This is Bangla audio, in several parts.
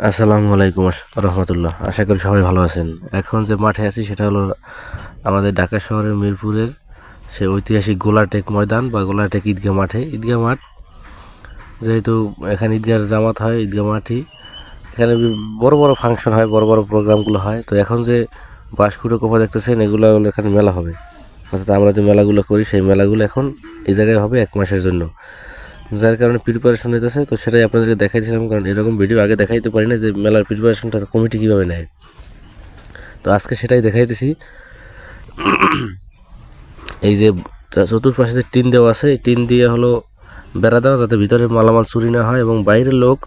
আসসালামু আলাইকুম রহমতুল্লাহ। আশা করি সবাই ভালো আছেন। এখন যে মাঠে আছি সেটা হলো আমাদের ঢাকা শহরের মিরপুরের সে ঐতিহাসিক গোলাটেক ময়দান বা গোলাটেক ঈদগাহ মাঠে। ঈদগাহ মাঠ যেহেতু এখানে ঈদগার জামাত হয়, ঈদগাহ মাঠই। এখানে বড় বড় ফাংশন হয়, বড় বড় প্রোগ্রামগুলো হয়। তো এখন যে বাঁশকুটো কোপা দেখতেছেন, এগুলো এখানে মেলা হবে। অর্থাৎ আমরা যে মেলাগুলো করি, সেই মেলাগুলো এখন এই জায়গায় হবে এক মাসের জন্য। যার কারণে প্রিপারেশন হইতেছে, তো সেটাই আপনাদেরকে দেখাইছিলাম, কারণ এরকম ভিডিও আগে দেখাইতে পারি না যে মেলার প্রিপারেশনটা কমিটি কীভাবে নেয়। তো আজকে সেটাই দেখাইতেছি। এই যে চতুর্পাশে যে টিন দেওয়া আছে, এই টিন দিয়ে হলো বেড়া দেওয়া যাতে ভিতরে মালামাল চুরি না হয় এবং বাইরের লোক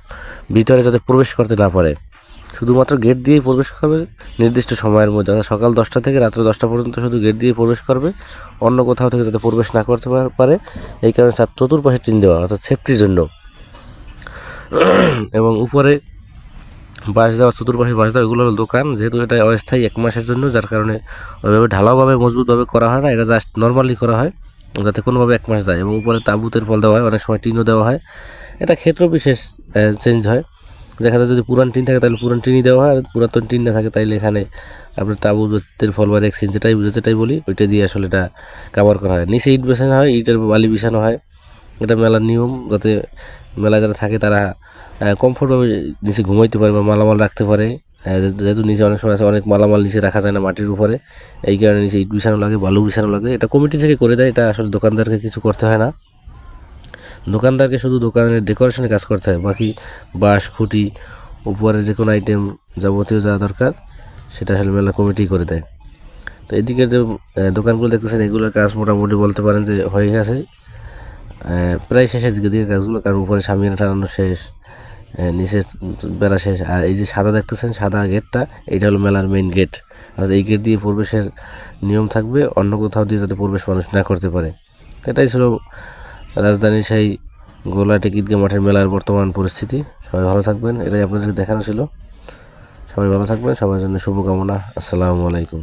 ভিতরে যাতে প্রবেশ করতে না পারে। শুধুমাত্র গেট দিয়েই প্রবেশ করবে নির্দিষ্ট সময়ের মধ্যে। অর্থাৎ সকাল দশটা থেকে রাত্র দশটা পর্যন্ত শুধু গেট দিয়ে প্রবেশ করবে। অন্য কোথাও থেকে যাতে প্রবেশ না করতে পারে, এই কারণে চার চতুর্পাশে টিন দেওয়া, অর্থাৎ সেফটির জন্য। এবং উপরে বাঁশ দেওয়া, চতুর্পাশে বাঁশ দেওয়া, এগুলো হলো দোকান। যেহেতু এটা অস্থায়ী এক মাসের জন্য, যার কারণে ওইভাবে ঢালাওভাবে মজবুতভাবে করা হয় না, এটা জাস্ট নর্মালি করা হয়, যাতে কোনোভাবে এক মাস যায়। এবং উপরে তাঁবুতের ফল দেওয়া হয়, অনেক সময় টিনও দেওয়া হয়। এটা ক্ষেত্র বিশেষ চেঞ্জ হয়। দেখা যায় যদি পুরান টিন থাকে তাহলে পুরান টিনই দেওয়া হয়, আর পুরাতন টিন না থাকে তাইলে এখানে আপনার তাঁবুতের ফল বা এক্সচেঞ্জ যেটাই যেটাই বলি, ওইটা দিয়ে আসলে এটা কাভার করা হয়। নিচে ইট বেছানো হয়, ইটের বালি বিছানো হয়। এটা মেলার নিয়ম, যাতে মেলায় যারা থাকে তারা কমফোর্টভাবে নিচে ঘুমাইতে পারে বা মালামাল রাখতে পারে। যেহেতু নিচে অনেক সময় আছে, অনেক মালামাল নিচে রাখা যায় না মাটির উপরে, এই কারণে নিচে ইট বিছানো লাগে, বালু বিছানো লাগে। এটা কমিটি থেকে করে দেয়, এটা আসলে দোকানদারকে কিছু করতে হয় না। দোকানদারকে শুধু দোকানের ডেকোরেশনে কাজ করতে হয়, বাকি বাঁশ, খুঁটি উপরে যে কোনো আইটেম যাবতীয় যা দরকার, সেটা আসলে মেলা কমিটি করে দেয়। তো এদিকে যে দোকানগুলো দেখতেছেন, এগুলোর কাজ মোটামুটি বলতে পারেন যে হয়ে গেছে। প্রায় শেষের দিকে দিকে কাজগুলো, কারণ উপরে সামিয়ানা টানানো শেষ নিচে বেড়া শেষ, আর এই যে সাদা দেখতেছেন, সাদা গেটটা, এটা হলো মেলার মেইন গেট আর এই গেট দিয়ে প্রবেশের নিয়ম থাকবে, অন্য কোথাও দিয়ে যাতে প্রবেশ মানুষ না করতে পারে। এটাই ছিল রাজধানীর সেই গোলাটি ঈদগাহ মাঠের মেলার বর্তমান পরিস্থিতি। সবাই ভালো থাকবেন, এটাই আপনাদেরকে দেখানো ছিল। সবাই ভালো থাকবেন, সবার জন্য শুভকামনা। আসসালামু আলাইকুম।